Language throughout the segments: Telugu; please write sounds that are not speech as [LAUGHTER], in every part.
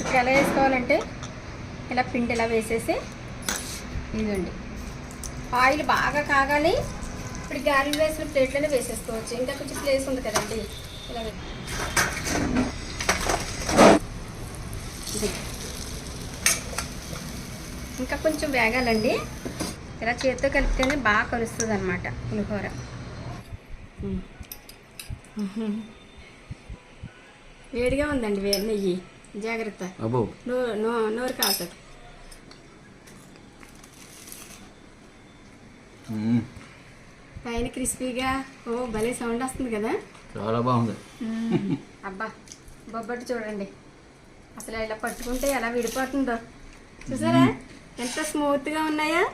ఇప్పుడు ఎలా వేసుకోవాలంటే ఇలా పిండి ఇలా వేసేసి ఇదండి ఆయిల్ బాగా కాగాలి ఇప్పుడు గారెలు వేసిన ప్లేట్లోనే వేసేసుకోవచ్చు. ఇంకా కొంచెం ప్లేస్ ఉంది కదండి. ఇలా ఇంకా కొంచెం వేగాలండి. ఇలా చేతితో కలిపితేనే బాగా కలుస్తుంది అనమాట పులిహోర వేడిగా ఉందండి వే నెయ్యి. జాగ్రత్త. అబ్బో. నోరు మ్మ్. పైన క్రిస్పీగా ఓ భలే సౌండ్ వస్తుంది కదా? చాలా బాగుంది. అబ్బా బొబ్బట్టు చూడండి. అసలు ఇలా పట్టుకుంటే ఎలా విడిపోతుందో. చూసారా? ఎంత స్మూత్గా ఉన్నాయా.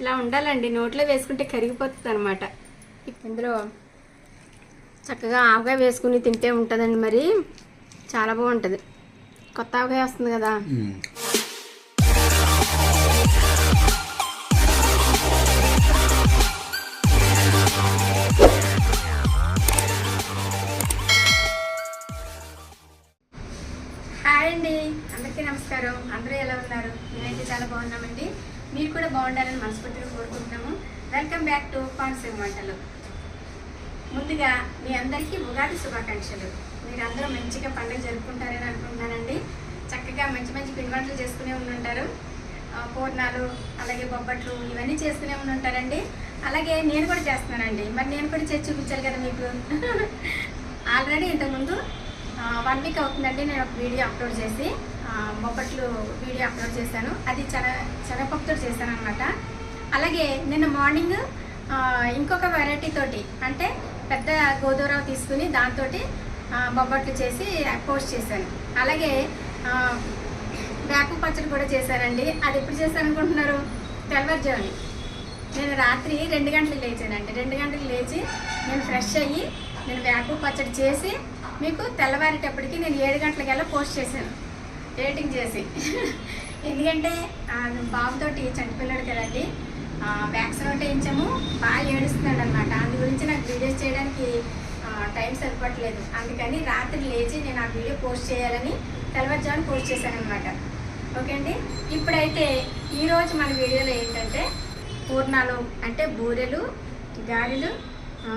ఇలా ఉండాలండి. నోట్లో వేసుకుంటే కరిగిపోతుంది అనమాట ఇందులో చక్కగా ఆవకాయ వేసుకుని తింటే ఉంటుందండి మరి. చాలా బాగుంటుంది. కొత్త ఆవకాయ వస్తుంది కదా. హాయ్ అండి. అందరికీ నమస్కారం. అందరూ ఎలా ఉన్నారు? నేనైతే చాలా బాగున్నామండి. మీరు కూడా బాగుండాలని మనస్ఫూర్తిగా కోరుకుంటున్నాము. వెల్కమ్ బ్యాక్ టు కోనసీమ వంటలు ముందుగా మీ అందరికీ ఉగాది శుభాకాంక్షలు. మీరు అందరూ మంచిగా పండుగ జరుపుకుంటారని అనుకుంటున్నానండి. చక్కగా మంచి మంచి పిండి వంటలు చేసుకునే ఉండి ఉంటారు పూర్ణాలు అలాగే బొబ్బట్లు ఇవన్నీ చేసుకునే ఉండి ఉంటారండి అలాగే నేను కూడా చేస్తున్నానండి. మరి నేను కూడా చేసి చూపించాలి కదా మీకు? [LAUGHS] ఆల్రెడీ ఇంతకుముందు వన్ వీక్ అవుతుందండి నేను ఒక వీడియో అప్లోడ్ చేసి బొబ్బట్లు వీడియో అప్లోడ్ చేశాను. అది చెర చెరపప్పుతో చేశాను అనమాట అలాగే నిన్న మార్నింగ్ ఇంకొక వెరైటీ తోటి అంటే పెద్ద గోధుమరావు తీసుకుని దాంతో బొబ్బట్లు చేసి పోస్ట్ చేశాను. అలాగే వేప పచ్చడి కూడా చేశానండి అది ఎప్పుడు చేశాను అనుకుంటున్నారు తెల్లవారుజాముని. నేను రాత్రి రెండు గంటలకు లేచానండి. రెండు గంటలకు లేచి నేను ఫ్రెష్ అయ్యి నేను వేప పచ్చడి చేసి మీకు తెల్లవారేటప్పటికి నేను ఏడు గంటలకల్లా పోస్ట్ చేశాను. రేటింగ్ చేసి. [LAUGHS] ఎందుకంటే ఆ, బాబుతోటి చంటిపిల్లడు కదండి. వ్యాక్సిన్ ఒకటి వేయించాము. బాగా ఏడుస్తున్నాడు అనమాట అందు గురించి నాకు వీడియోస్ చేయడానికి టైం సరిపడలేదు. అందుకని రాత్రి లేచి నేను ఆ వీడియో పోస్ట్ చేయాలని తెల్లవారుజామున పోస్ట్ చేశాను అనమాట ఓకే అండి? ఇప్పుడైతే ఈరోజు మన వీడియోలో ఏంటంటే పూర్ణాలు అంటే బూరెలు గారెలు ఆ,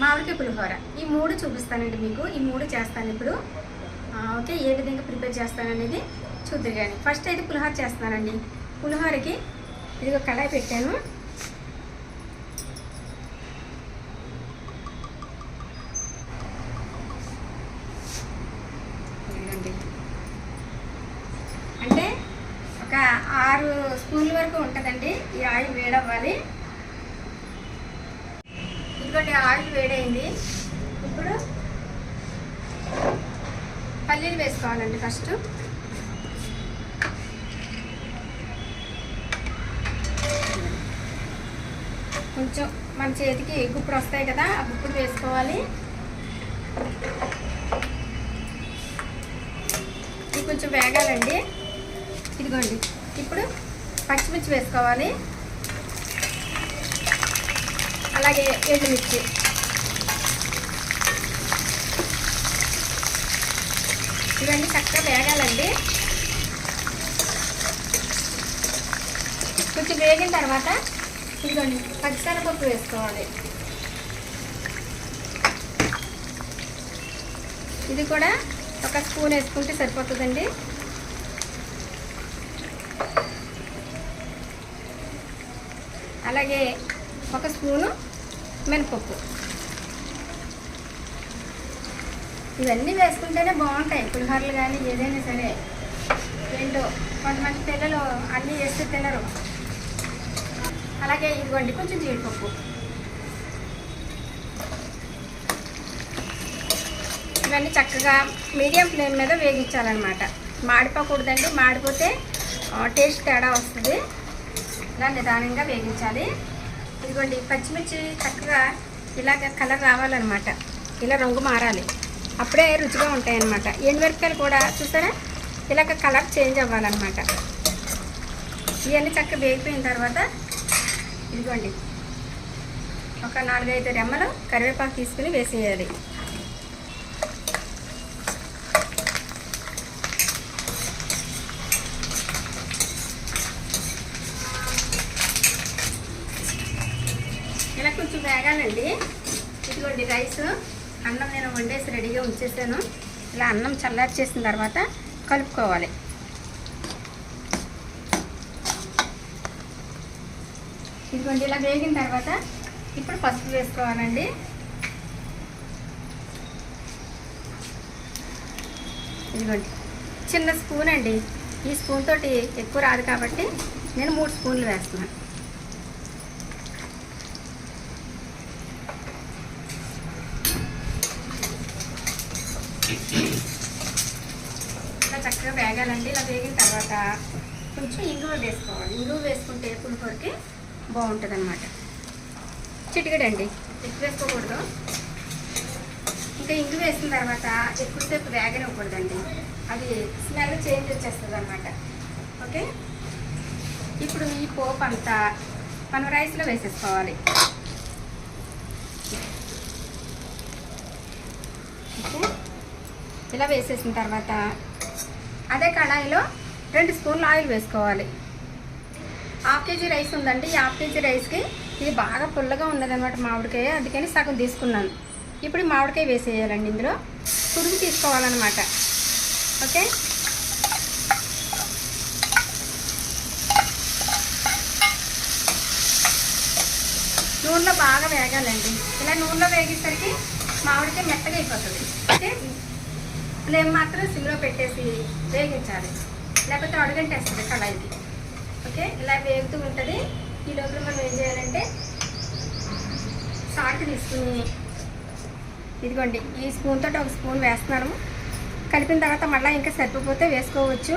మామిడికాయ పులిహోర. ఈ మూడు చూపిస్తానండి మీకు. ఈ మూడు చేస్తాను ఇప్పుడు. ఓకే? ఏ విధంగా ప్రిపేర్ చేస్తాననేది చూద్దరు కానీ. ఫస్ట్ అయితే పులిహోర చేస్తానండి పులిహోరకి ఇదిగో కడాయి పెట్టాను ఇదిగోండి. అంటే ఒక ఆరు స్పూన్ల వరకు ఉంటుందండి ఈ ఆయిల్ వేడవ్వాలి ఇదిగోండి ఆయిల్ వేడైంది ఇప్పుడు పల్లీలు వేసుకోవాలండి ఫస్ట్. కొంచెం మన చేతికి గుప్పుడు వస్తాయి కదా ఆ గుప్పుడు వేసుకోవాలి. ఇది కొంచెం వేగాలండి. ఇదిగోండి ఇప్పుడు పచ్చిమిర్చి వేసుకోవాలి. అలాగే ఎండుమిర్చి. ఇవన్నీ చక్కగా వేగాలండి. కొంచెం వేగిన తర్వాత ఇదిగోండి పచ్చిశనగపప్పు వేసుకోవాలి. ఇది కూడా ఒక స్పూన్ వేసుకుంటే సరిపోతుందండి. అలాగే ఒక స్పూను మినపప్పు. ఇవన్నీ వేసుకుంటేనే బాగుంటాయి. పులిహోరలు కానీ ఏదైనా సరే. ఏంటో కొంతమంది పిల్లలు అన్నీ వేస్తే తినరు. అలాగే ఇదిగోండి కొంచెం జీడిపప్పు. ఇవన్నీ చక్కగా మీడియం ఫ్లేమ్ మీద వేగించాలన్నమాట. మాడిపోకూడదండి. మాడిపోతే టేస్ట్ తేడా వస్తుంది. ఇలా నిదానంగా వేగించాలి. ఇదిగోండి పచ్చిమిర్చి చక్కగా ఇలాగ కలర్ రావాలన్నమాట. ఇలా రంగు మారాలి. అప్పుడే రుచిగా ఉంటాయన్నమాట. ఎండుమిరపకాయలు కూడా చూసారా? ఇలాగ కలర్ చేంజ్ అవ్వాలన్నమాట. ఇవన్నీ చక్కగా వేగిపోయిన తర్వాత ఇదిగోండి. ఒక నాలుగైదు రెమ్మలు కరివేపాకు తీసుకుని వేసేయాలి. ఇలా కొంచెం వేగాలండి. ఇదిగోండి రైస్. అన్నం నేను వండేసి రెడీగా ఉంచేసాను. ఇలా అన్నం చల్లార్చేసిన తర్వాత కలుపుకోవాలి. ఇదిగోండి ఇలా వేగిన తర్వాత ఇప్పుడు పసుపు వేసుకోవాలండి. ఇదిగోండి చిన్న స్పూన్ అండి. ఈ స్పూన్ తోటి ఎక్కువ రాదు కాబట్టి నేను మూడు స్పూన్లు వేస్తున్నాను ఇలా చక్కగా వేగాలండి ఇలా వేగిన తర్వాత కొంచెం ఇంగువ వేసుకోవాలి. ఇంగువ వేసుకుంటే పులిహోరకి బాగుంటుంది అనమాట చిటికడండి. ఎక్కువ వేసుకోకూడదు. ఇంకా ఇంగు వేసిన తర్వాత ఎక్కువసేపు వేగనివ్వకూడదండి. అది స్మెల్ చేంజ్ వచ్చేస్తుంది అనమాట ఓకే? ఇప్పుడు ఈ పోపు అంతా మనం రైస్లో వేసేసుకోవాలి. ఓకే? ఇలా వేసేసిన తర్వాత అదే కళాయిలో రెండు స్పూన్లు ఆయిల్ వేసుకోవాలి. హాఫ్ కేజీ రైస్ ఉందండి. హాఫ్ కేజీ రైస్కి ఇది బాగా పుల్లగా ఉన్నదన్నమాట మామిడికాయ. అందుకని సగం తీసుకున్నాను. ఇప్పుడు మామిడికాయ వేసేయాలండి ఇందులో. తురుగు తీసుకోవాలన్నమాట. ఓకే? నూనెలో బాగా వేగాలండి. ఇలా నూనెలో వేగేసరికి మామిడికాయ మెత్తగా అయిపోతుంది. ఓకే? ఫ్లేమ్ మాత్రం సిమ్లో పెట్టేసి వేగించాలి. లేకపోతే అడుగంటేస్తుంది కళాయికి. ఓకే? ఇలా వేగుతూ ఉంటుంది. ఈ లోపల మనం ఏం చేయాలంటే సాల్ట్ తీసుకుని ఇదిగోండి ఈ స్పూన్ తోటి ఒక స్పూన్ వేస్తున్నాము. కలిపిన తర్వాత మళ్ళీ ఇంకా సరిపోతే వేసుకోవచ్చు.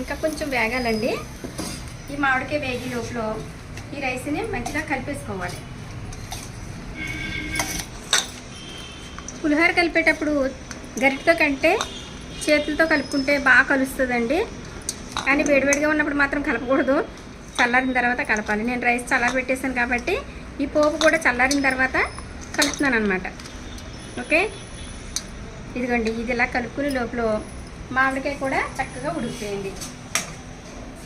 ఇంకా కొంచెం వేగాలండి. ఈ మామిడికాయ వేగి లోపల ఈ రైస్ని మంచిగా కలిపేసుకోవాలి. పులిహోర కలిపేటప్పుడు గరిటతో కంటే చేతులతో కలుపుకుంటే బాగా కలుస్తుందండి. కానీ వేడివేడిగా ఉన్నప్పుడు మాత్రం కలపకూడదు. చల్లారిన తర్వాత కలపాలి. నేను రైస్ చల్లారి పెట్టేసాను కాబట్టి ఈ పోపు కూడా చల్లారిన తర్వాత కలుపుతున్నాను అనమాట ఓకే? ఇదిగోండి ఇది ఇలా కలుపుకునే లోపల మామిడికాయ కూడా చక్కగా ఉడికిపోయింది.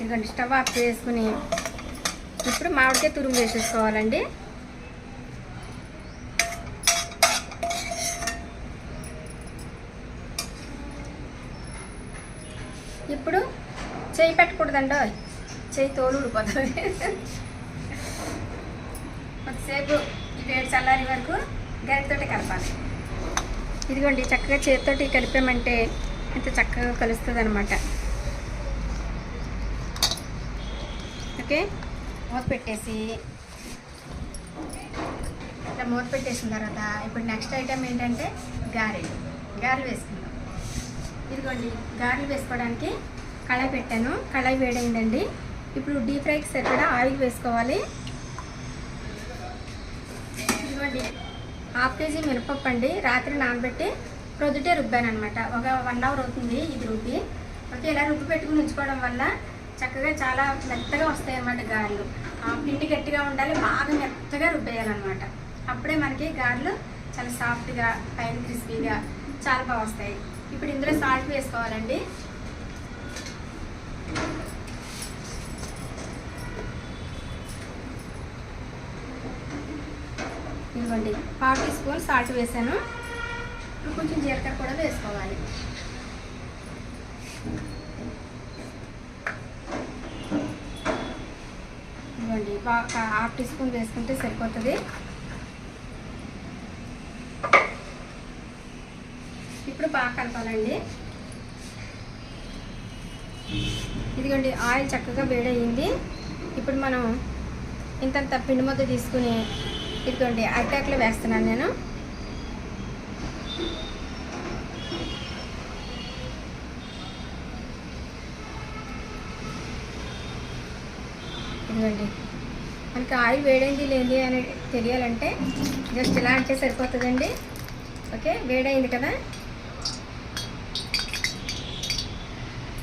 ఇదిగోండి స్టవ్ ఆఫ్ చేసుకుని ఇప్పుడు మామిడికాయ తురుము వేసేసుకోవాలండి. ఇప్పుడు చేయి పెట్టకూడదండో? చేయి తోలు ఊడిపోతుంది కొద్దిసేపు ఈ వేడి చల్లారి వరకు గరిటతోటి కలపాలి. ఇదిగోండి చక్కగా చేతితోటి కలిపామంటే ఇంత చక్కగా కలుస్తుంది అనమాట ఓకే? మూత పెట్టేసి. ఇట్లా మూత పెట్టేసిన తర్వాత ఇప్పుడు నెక్స్ట్ ఐటెం ఏంటంటే గారెలు. గారెలు వేసుకుందాం. ఇదిగోండి గారెలు వేసుకోవడానికి కళాయి పెట్టాను. కళాయి వేడైందండి. ఇప్పుడు డీప్ ఫ్రైకి సరిపడా ఆయిల్ వేసుకోవాలి. ఇదిగోండి హాఫ్ కేజీ మినపప్పు అండి. రాత్రి నానబెట్టి ప్రొద్దుటే రుబ్బాను అనమాట ఒక వన్ అవర్ అవుతుంది ఇది రుబ్బి. ఓకే ఇలా రుబ్బి పెట్టుకుని ఉంచుకోవడం వల్ల చక్కగా చాలా మెత్తగా వస్తాయి అన్నమాట గారెలు పిండి గట్టిగా ఉండాలి బాగా మెత్తగా రుబ్బేయాలన్నమాట. అప్పుడే మనకి గారెలు చాలా సాఫ్ట్గా పైన క్రిస్పీగా చాలా బాగా వస్తాయి. ఇప్పుడు ఇందులో సాల్ట్ వేసుకోవాలండి. ఇదిగోండి పావు టీ స్పూన్ సాల్ట్ వేసాను. కొంచెం జీలకర్ర కూడా వేసుకోవాలి. ఇదిగోండి బాగా హాఫ్ టీ స్పూన్ వేసుకుంటే సరిపోతుంది. ఇప్పుడు బాగా కలపాలండి. ఇదిగోండి ఆయిల్ చక్కగా వేడయింది ఇప్పుడు మనం ఇంతంత పిండి ముద్ద తీసుకుని ఇదిగోండి అరిటాకులో వేస్తున్నాను నేను. ఇదిగోండి మనకి ఆయిల్ వేడైంది లేని అని తెలియాలంటే జస్ట్ ఇలా అంటే సరిపోతుందండి. ఓకే వేడైంది కదా ఇదిగోండి ఇదిగోండి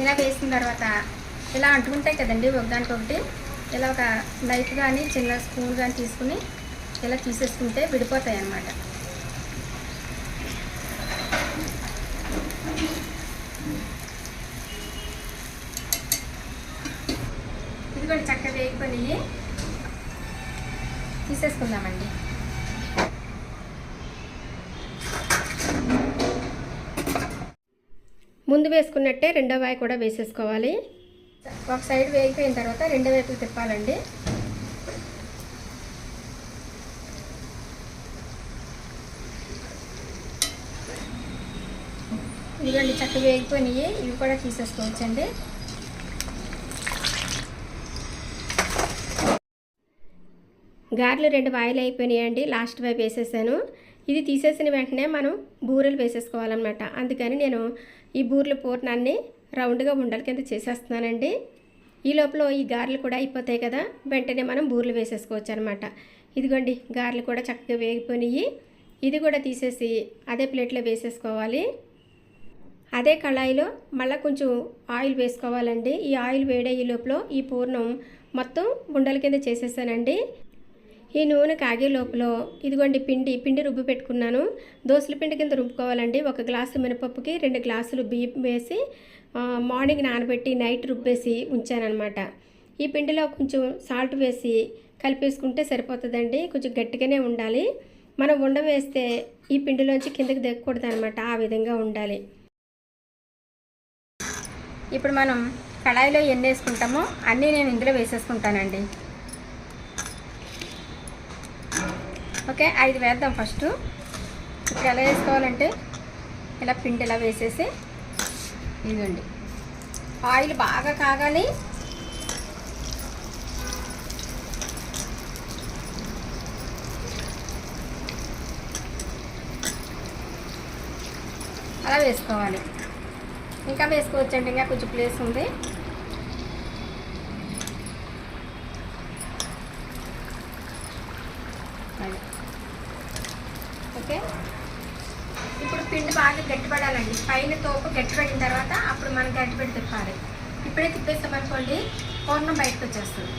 ఇలా వేసిన తర్వాత ఇలా అంటుకుంటాయి కదండి ఒకదానికొకటి ఇలా ఒక నైఫ్ కానీ చిన్న స్పూన్ కానీ తీసుకుని ఇలా తీసేసుకుంటే విడిపోతాయి అన్నమాట ఇదిగోండి చక్కగా వేగిపోయి తీసేసుకుందామండి. ముందు వేసుకున్నట్టే రెండో వాయి కూడా వేసేసుకోవాలి. ఒక సైడ్ వేగిపోయిన తర్వాత రెండో వైపు తిప్పాలండి. ఇదిగోండి చక్కగా వేగిపోయినాయి ఇవి కూడా తీసేసుకోవచ్చండి. గారెలు రెండు వాయిలు అయిపోయినాయండి లాస్ట్ వైపు వేసేసాను. ఇది తీసేసిన వెంటనే మనం బూరెలు వేసేసుకోవాలన్నమాట. అందుకని నేను ఈ బూరెల పూర్ణాన్ని రౌండ్గా ఉండల కింద చేసేస్తున్నానండి. ఈ లోపల ఈ గారెలు కూడా అయిపోతాయి కదా వెంటనే మనం బూరెలు వేసేసుకోవచ్చు అనమాట ఇదిగోండి గారెలు కూడా చక్కగా వేగిపోయినాయి. ఇది కూడా తీసేసి అదే ప్లేట్లో వేసేసుకోవాలి. అదే కళాయిలో మళ్ళీ కొంచెం ఆయిల్ వేసుకోవాలండి. ఈ ఆయిల్ వేడయ్యే లోపల ఈ పూర్ణం మొత్తం ఉండల కింద చేసేసానండి. ఈ నూనె కాగే లోపల ఇదిగోండి పిండి పిండి రుబ్బి పెట్టుకున్నాను. దోసల పిండి కింద రుబ్బుకోవాలండి. ఒక గ్లాసు మినపప్పుకి రెండు గ్లాసులు బియ్యం వేసి మార్నింగ్ నానబెట్టి నైట్ రుబ్బేసి ఉంచానన్నమాట. ఈ పిండిలో కొంచెం సాల్ట్ వేసి కలిపేసుకుంటే సరిపోతుందండి. కొంచెం గట్టిగానే ఉండాలి. మనం ఉండ వేస్తే ఈ పిండిలోంచి కిందకి దిగకూడదు అనమాట ఆ విధంగా ఉండాలి. ఇప్పుడు మనం కళాయిలో ఎన్ని వేసుకుంటామో అన్నీ నేను ఇందులో వేసేసుకుంటానండి. ఓకే ఐదు వేద్దాం ఫస్ట్. ఇప్పుడు ఎలా వేసుకోవాలంటే ఇలా పిండి ఇలా వేసేసి ఇదండి ఆయిల్ బాగా కాగాలి అలా వేసుకోవాలి. ఇంకా వేసుకోవచ్చండి ఇంకా కొంచెం ప్లేస్ ఉంది అది. ఓకే ఇప్పుడు పిండి బాగా గట్టిపడాలండి. పైన తోపు గట్టిపడిన తర్వాత అప్పుడు మనం గట్టిపెట్టి తిప్పాలి. ఇప్పుడే తిప్పేస్తామనుకోండి పూర్ణం బయటకు వచ్చేస్తుంది.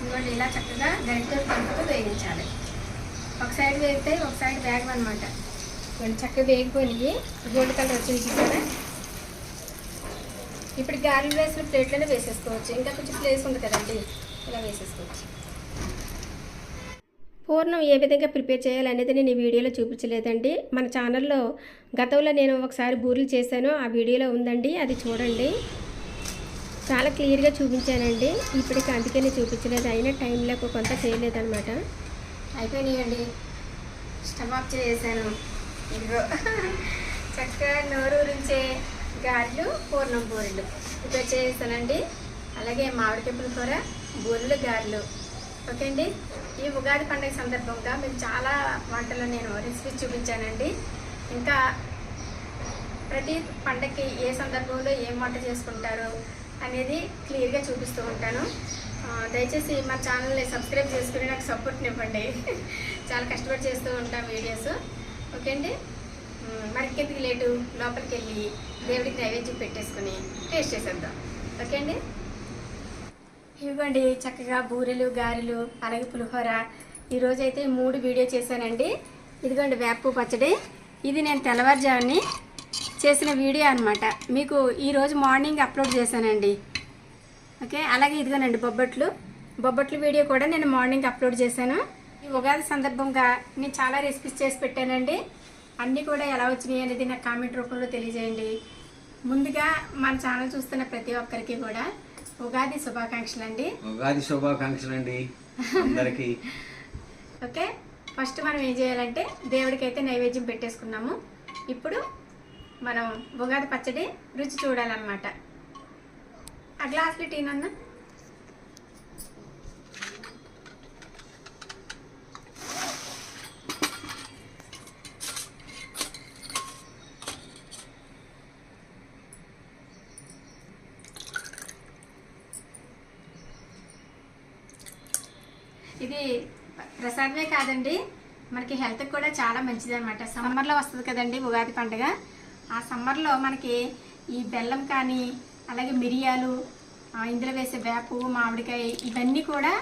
ఇదిగోండి ఇలా చక్కగా గంట పంపుతూ వేయించాలి. ఒక సైడ్ వేగితే ఒక సైడ్ వేగం అనమాట ఇవన్నీ చక్కగా వేగిపోయినాయి. గోల్డ్ కలర్ వచ్చింది చూసారా? ఇప్పుడు గారెలు వేసిన ప్లేట్లోనే వేసేసుకోవచ్చు. ఇంకా కొంచెం ప్లేస్ ఉంది కదండి ఇలా వేసేసుకోవచ్చు. పూర్ణం ఏ విధంగా ప్రిపేర్ చేయాలనేది నేను ఈ వీడియోలో చూపించలేదండి. మన ఛానల్లో గతంలో నేను ఒకసారి బూరెలు చేశాను. ఆ వీడియోలో ఉందండి. అది చూడండి. చాలా క్లియర్గా చూపించానండి. ఇప్పటికి అందుకనే చూపించలేదు. అయినా టైం లేక కొంత చేయలేదనమాట అయిపోయినాయండి. స్టవ్ ఆఫ్ చేసాను ఇదిగో. చక్కగా నోరు ఊరించే గారెలు పూర్ణం బూరెలు. ప్రిపేర్ చేసానండి అలాగే మామిడికాయ కూర బూరెలు గారెలు. ఓకే అండి. ఈ ఉగాది పండుగ సందర్భంగా మేము చాలా వంటలు నేను రెసిపీస్ చూపించానండి. ఇంకా ప్రతి పండగకి ఏ సందర్భంలో ఏం వంట చేసుకుంటారు అనేది క్లియర్గా చూపిస్తూ ఉంటాను. దయచేసి మా ఛానల్ని సబ్స్క్రైబ్ చేసుకుని నాకు సపోర్ట్ని ఇవ్వండి. చాలా కష్టపడి చేస్తూ ఉంటాం వీడియోస్ ఓకే అండి? ఉమ్, లేటు? లోపలికి వెళ్ళి దేవుడికి నైవేద్యం పెట్టేసుకుని టేస్ట్ చేసేద్దాం. ఓకే అండి? ఇవ్వండి చక్కగా బూరెలు గారెలు అలాగే పులిహోర. ఈరోజు అయితే మూడు వీడియో చేశానండి. ఇదిగోండి వేపు పచ్చడి. ఇది నేను తెల్లవారుజాముని చేసిన వీడియో అనమాట మీకు ఈరోజు మార్నింగ్ అప్లోడ్ చేశానండి. ఓకే అలాగే ఇదిగోనండి బొబ్బట్లు. బొబ్బట్లు వీడియో కూడా నేను మార్నింగ్ అప్లోడ్ చేశాను. ఈ ఉగాది సందర్భంగా నేను చాలా రెసిపీస్ చేసి పెట్టానండి. అన్నీ కూడా ఎలా వచ్చినాయి అనేది నాకు కామెంట్ రూపంలో తెలియజేయండి. ముందుగా మన ఛానల్ చూస్తున్న ప్రతి ఒక్కరికి కూడా ఉగాది శుభాకాంక్షలు అండి ఉగాది శుభాకాంక్షలు అండి అందరికి. ఓకే ఫస్ట్ మనం ఏం చేయాలంటే దేవుడికి అయితే నైవేద్యం పెట్టేసుకున్నాము. ఇప్పుడు మనం ఉగాది పచ్చడి రుచి చూడాలన్నమాట. ఆ గ్లాసులు టీ ఇది ప్రసాదమే కాదండి. మనకి హెల్త్కి కూడా చాలా మంచిది అనమాట సమ్మర్లో వస్తుంది కదండి ఉగాది పండుగ. ఆ సమ్మర్లో మనకి ఈ బెల్లం కానీ అలాగే మిరియాలు ఇందులో వేసే వేపు మామిడికాయ ఇవన్నీ కూడా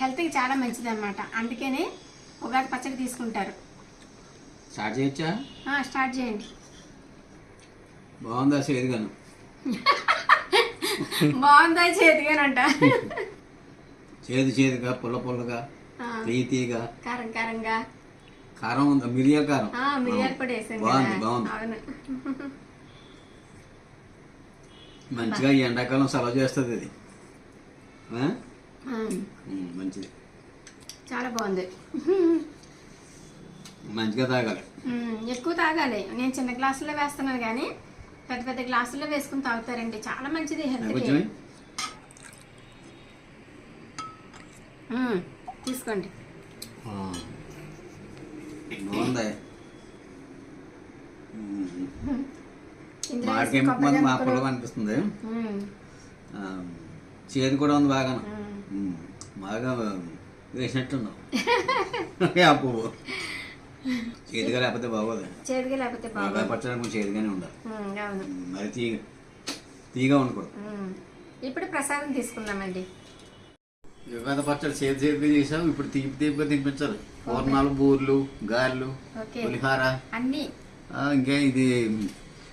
హెల్త్కి చాలా మంచిది అనమాట అందుకనే ఉగాది పచ్చడి తీసుకుంటారు. స్టార్ట్ చేయొచ్చా? స్టార్ట్ చేయండి. బాగుందా సేదుగాను [LAUGHS] బాగుందా చేతిగానంట [LAUGHS] చేదు చేదుగా పుల్ల పుల్లగా తీయ తీయగా కారం కారంగా. కారం ఉందా? మిరియా కారం. మిరియాల పొడి బాగుంది, బాగుంది. మంచిగా ఈ ఎండాకాలం సెలవు చేస్తుంది ఇది. మంచిది. చాలా బాగుంది. మంచిగా తాగాలి. ఎక్కువ తాగాలి. నేను చిన్న గ్లాసుల్లో వేస్తున్నాను కానీ పెద్ద పెద్ద గ్లాసుల్లో వేసుకుని తాగుతారండి. చాలా మంచిది హెల్త్కి కొంచెం ఉమ్, తీసుకోండి. మా. పొలం అనిపిస్తుంది. చేదు కూడా ఉంది బాగా. బాగా వేసినట్టున్నావు [LAUGHS] ఆ పువ్వు. చేదుగా లేకపోతే బాగోదు. లేకపోతే బాగా బాగా పచ్చడి చేదుగానే ఉండాలి. మరి తీగ. తీగా ఉండకూడదు. ఇప్పుడు ప్రసాదం తీసుకుందామండి. యుగాది పచ్చడి చేదు చేదుగా చేసావు ఇప్పుడు తీపి తీపిగా తినిపించాలి. పూర్ణాలు బూర్లు గారెలు పులిహార. అన్నీ. ఇంకా ఇది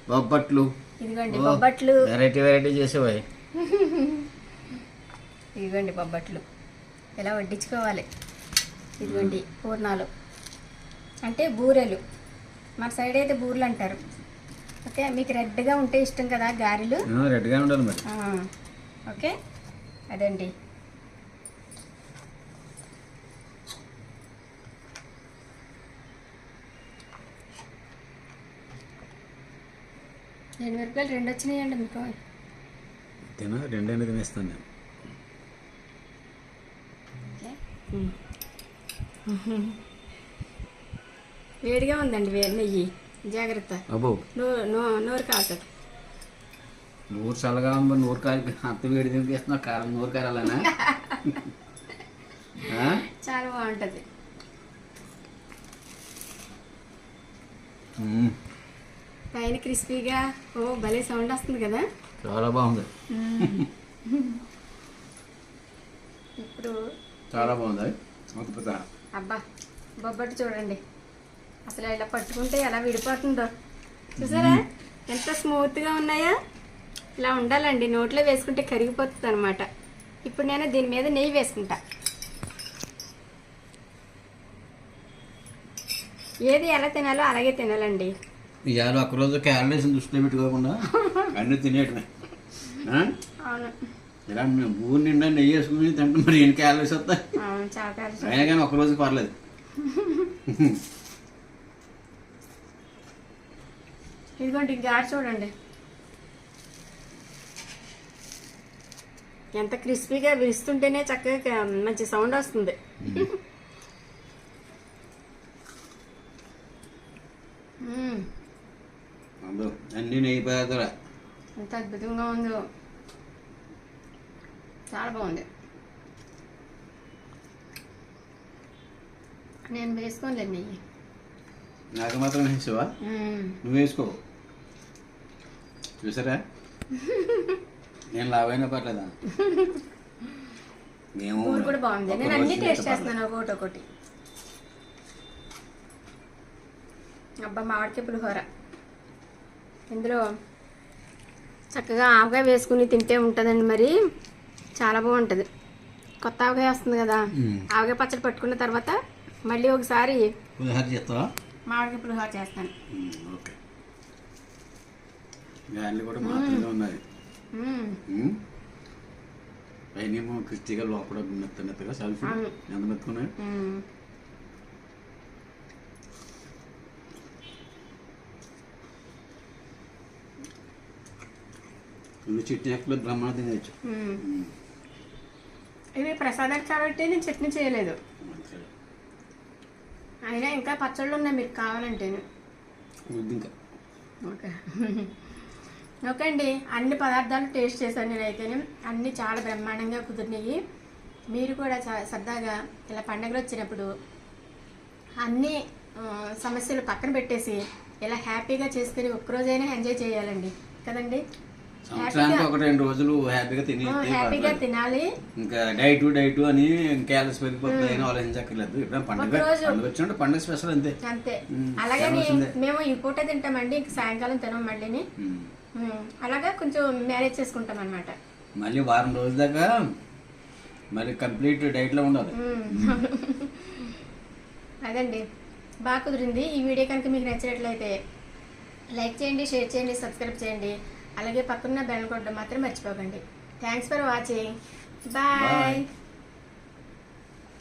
బొబ్బట్లు. ఇదిగోండి. బొబ్బట్లు. Variety variety చేసేవాయి. [LAUGHS] ఇదిగోండి బొబ్బట్లు. ఇలా వడ్డించుకోవాలి? ఇదిగోండి పూర్ణాలు. అంటే బూరెలు. మన సైడ్ అయితే బూరెలు అంటారు. ఓకే మీకు రెడ్గా ఉంటే ఇష్టం కదా గారెలు? రెడ్గా ఉండాలి మరి. ఓకే. అదండి. రెండు మిరపకాయలు రెండు వచ్చినాయండి మీకు. తిన రెండైనా తినేస్తాను నేను. ఓకే. వేడిగా ఉందండి వే నెయ్యి. జాగ్రత్త. అబ్బో. నోరు నో- నోరు చల్లగా ఉంది నూరు కాయ అంత వేడి తినిపిస్తున్నావు కారం నూరు కారాలనా? [LAUGHS] చాలా బాగుంటుంది. పైన క్రిస్పీగా ఓ భలే సౌండ్ వస్తుంది కదా? చాలా బాగుంది. ఇప్పుడు చాలా బాగుంది. అద్భుతం. అబ్బా బొబ్బట్టు చూడండి. అసలు ఇలా పట్టుకుంటే ఎలా విడిపోతుందో. చూసారా? ఎంత స్మూత్గా ఉన్నాయా. ఇలా ఉండాలండి. నోట్లో వేసుకుంటే కరిగిపోతుంది అనమాట ఇప్పుడు నేను దీని మీద నెయ్యి వేసుకుంటా. ఏది ఎలా తినాలో అలాగే తినాలండి. ఇవాళ ఒక్కరోజు క్యాలరీస్ దృష్టిలో పెట్టుకోకుండా? అన్నీ తినేయటమే ఇలా ఊరు నిండా నెయ్యి వేసుకుని తింటే మరి ఎన్ని క్యాలరీస్ వస్తాయి? అయినా కానీ ఒక్కరోజు పర్లేదు. ఇదిగోండి గారి చూడండి. ఎంత క్రిస్పీగా విరుస్తుంటేనే చక్కగా మంచి సౌండ్ వస్తుంది. అబ్బో, అన్నీ నెయ్యి పదార్థాలు ఎంత అద్భుతంగా ఉందో చాలా బాగుంది నేను వేసుకోలేదు నెయ్యి నాకు మాత్రం వేసావా. నువ్వు వేసుకో చూసారా నేను లావైనా పర్లేదా మేము కూడా బాగుంది నేను అన్ని టేస్ట్. చేస్తున్నాను ఒకటి ఒకటి అబ్బా మామిడికాయ పులిహోర ఇందులో చక్కగా ఆవకాయ వేసుకుని తింటే ఉంటుందండి మరి. చాలా బాగుంటుంది. కొత్త ఆవకాయ వస్తుంది కదా. ఆవకాయ పచ్చడి పట్టుకున్న తర్వాత మళ్ళీ ఒకసారి పులిహోర చేస్తావా? మామిడికాయ పులిహోర చేస్తాను. ఓకే. కూడా మాత్రమే. పైనేమో క్రిస్టిగా లోపల మెత్త మెత్తగా సెల్ఫ్. ఎంత మెత్తుకున్నాయి చట్నీ ఎక్కడ బ్రహ్మాండ తినేయచ్చు మ్మ్. ఇవి ప్రసాదాలు కాబట్టి నేను చట్నీ చేయలేదు. అయినా ఇంకా పచ్చళ్ళు ఉన్నాయి మీకు కావాలంటే ఇంకా. ఓకే. [LAUGHS] ఓకే అండి అన్ని పదార్థాలు టేస్ట్ చేశాను నేనైతే అన్నీ చాలా బ్రహ్మాండంగా కుదిరినాయి. మీరు కూడా సరదాగా ఇలా పండగలు వచ్చినప్పుడు అన్ని సమస్యలు పక్కన పెట్టేసి ఇలా హ్యాపీగా చేసుకుని ఒక్కరోజైనా ఎంజాయ్ చేయాలండి. కదండి? సంవత్సరానికి ఒక రెండు రోజులు హ్యాపీగా తిని హ్యాపీగా తినాలి. ఇంకా డైట్ డైట్ అని క్యాలరీస్ పెరిగిపోతుంది అని ఆలోచించక్కర్లేదు. ఎప్పుడైనా పండుగ పండుగ వచ్చినట్టు పండుగ స్పెషల్ అంతే. అంతే. తినవలసిందే. మేము ఈ పూట తింటామండి ఇంక సాయంకాలం తినం మళ్ళీని. అలాగా కొంచెం మేనేజ్ చేసుకుంటాం అనమాట మళ్ళీ వారం రోజుల దాకా మరి కంప్లీట్ డైట్లో ఉండాలి. అదండి. బాగా కుదిరింది. ఈ వీడియో కనుక మీకు నచ్చినట్లయితే లైక్ చేయండి షేర్ చేయండి సబ్స్క్రైబ్ చేయండి. అలాగే పక్కన బెల్ కొట్టడం మాత్రం మర్చిపోకండి. Thanks for watching bye